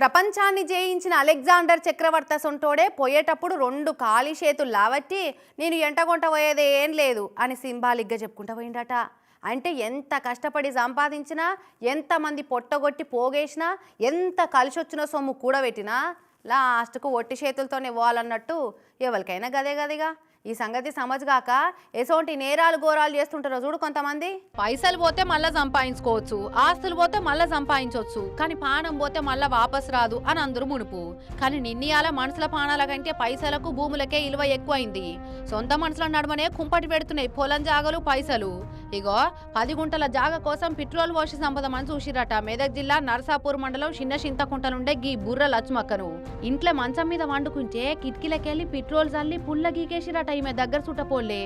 ప్రపంచాన్ని జయించిన అలెగ్జాండర్ చక్రవర్త సొంటోడే పోయేటప్పుడు రెండు ఖాళీ చేతులు లావట్టి నేను ఎంటగొంట పోయేది ఏం లేదు అని సింబాలిక్గా చెప్పుకుంటా పోయిండట. అంటే ఎంత కష్టపడి సంపాదించినా ఎంతమంది పొట్టగొట్టి పోగేసినా ఎంత కలిసి వచ్చిన సొమ్ము కూడబెట్టినా లాస్ట్కు ఒట్టి చేతులతోనే పోవాలన్నట్టు ఎవరికైనా గదే గదిగా. ఈ సంగతి సమజ్గాక ఎసోంటి నేరాలు ఘోరాలు చేస్తుంటారో చూడు కొంతమంది. పైసలు పోతే మళ్ళా సంపాదించుకోవచ్చు ఆస్తులు పోతే మళ్ళా సంపాదించవచ్చు కానీ పానం పోతే మళ్ళా వాపస్ రాదు అని అందరూ మునుపు. కానీ నిన్నయాల మనుషుల పానాల కంటే పైసలకు భూములకే ఇలువ ఎక్కువైంది. సొంత మనుషుల నడుమనే కుంపటి పెడుతున్నాయి పొలం జాగలు పైసలు. ఇగో పది గుంటల జాగ కోసం పెట్రోల్ పోసి సంపదమని చూసిరట. మెదక్ జిల్లా నర్సాపూర్ మండలం చిన్న చింతకుంటలుండే గీ బుర్ర లచ్చుమక్కను ఇంట్లో మంచం మీద వండుకుంటే కిటికీలకెళ్ళి పెట్రోల్ చల్లి పుల్ల గీకేసిరట ఈమె దగ్గర చుట్టపోలే.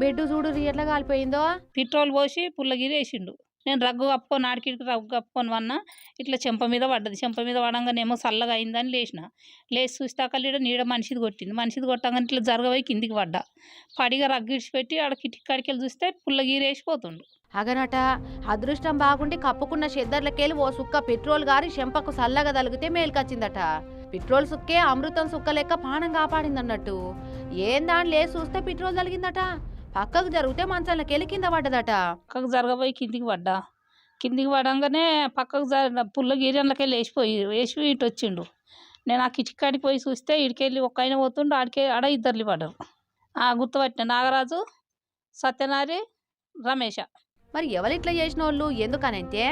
బెడ్ చూడు ఎట్లా కాలిపోయిందో. పెట్రోల్ పోసి పుల్లగిరి వేసిండు. నేను రగ్గు కప్పుకొని ఆడికిడికి రగ్గు కప్పుకొని వన్నా ఇట్లా చెంప మీద పడ్డది. చెంప మీద పడంగానేమో చల్లగా అయిందని లేచిన లేచి చూస్తాక లీడ నీడ మనిషిది కొట్టింది. మనిషిది కొట్టంగానే ఇట్లా జరగబోయి కిందికి పడ్డా. పడిగా రగ్గు ఇడిచిపెట్టి ఆడ కిటికి కాడికి వెళ్ళి చూస్తే పుల్లగిరి వేసిపోతుండు. అగనట అదృష్టం బాగుండి కప్పుకున్న చెద్దర్లకెళ్ళి ఓ సుక్క పెట్రోల్ గారి చెంపకు సల్లగా తలిగితే మేలుకొచ్చిందట. పెట్రోల్ సుక్కే అమృతం సుక్క లెక్క పానం కాపాడిందన్నట్టు. ఏం దాని లేసి చూస్తే పెట్రోల్ తలిగిందట. పక్కకు జరిగితే మంచాలకెళ్ళి కింద పడ్డదట. పక్కకు జరగబోయి కిందికి పడ్డా. కిందికి పడంగానే పక్కకు జర పుల్లగిరి అందులోకి లేచిపోయి వేసి ఇటు వచ్చిండు. నేను ఆ కిటికి కాడికి పోయి చూస్తే ఇడికెళ్ళి ఒక్క ఆయన పోతుండు ఆడికే ఆడ ఇద్దర్లు పడ్డారు. ఆ గుర్తుపట్టిన నాగరాజు సత్యనారి రమేష. మరి ఎవరిట్లా చేసిన వాళ్ళు ఎందుకనంటే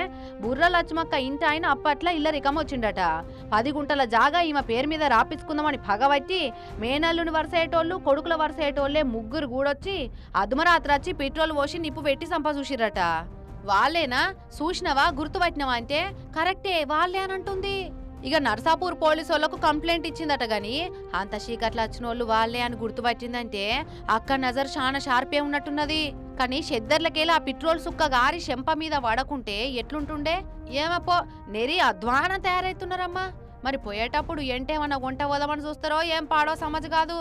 బుర్ర లక్ష్మక్క ఇంటి ఆయన అప్పట్లో ఇల్ల రికం వచ్చిండట. పది గుంటల జాగా ఈమె పేరు మీద రాపించుకుందామని పగబట్టి మేనల్లుని వరసేటోళ్ళు కొడుకుల వరసేటోళ్ళే ముగ్గురు గూడొచ్చి అదుమరాత్రి వచ్చి పెట్రోల్ పోసి నిప్పు పెట్టి సంప వాళ్ళేనా? చూసినవా గుర్తుపట్టినవా అంటే? కరెక్టే వాళ్ళే అని అంటుంది. ఇక నర్సాపూర్ పోలీసు వాళ్ళకు కంప్లైంట్ ఇచ్చిందట గాని అంత చీకట్లు వచ్చిన వాళ్ళు వాళ్ళే అని గుర్తుపట్టిందంటే అక్క నజర్ చాలా షార్పే ఉన్నట్టున్నది. కానీ షెద్దర్లకెళ్ళి ఆ పెట్రోల్ సుక్క గారి చెంప మీద పడకుంటే ఎట్లుంటుండే? ఏమపో నెరి అధ్వానం తయారైతున్నారమ్మా. మరి పోయేటప్పుడు ఎంటేమన్నా వంట పోదామని చూస్తారో ఏం పాడో సమజ్ కాదు.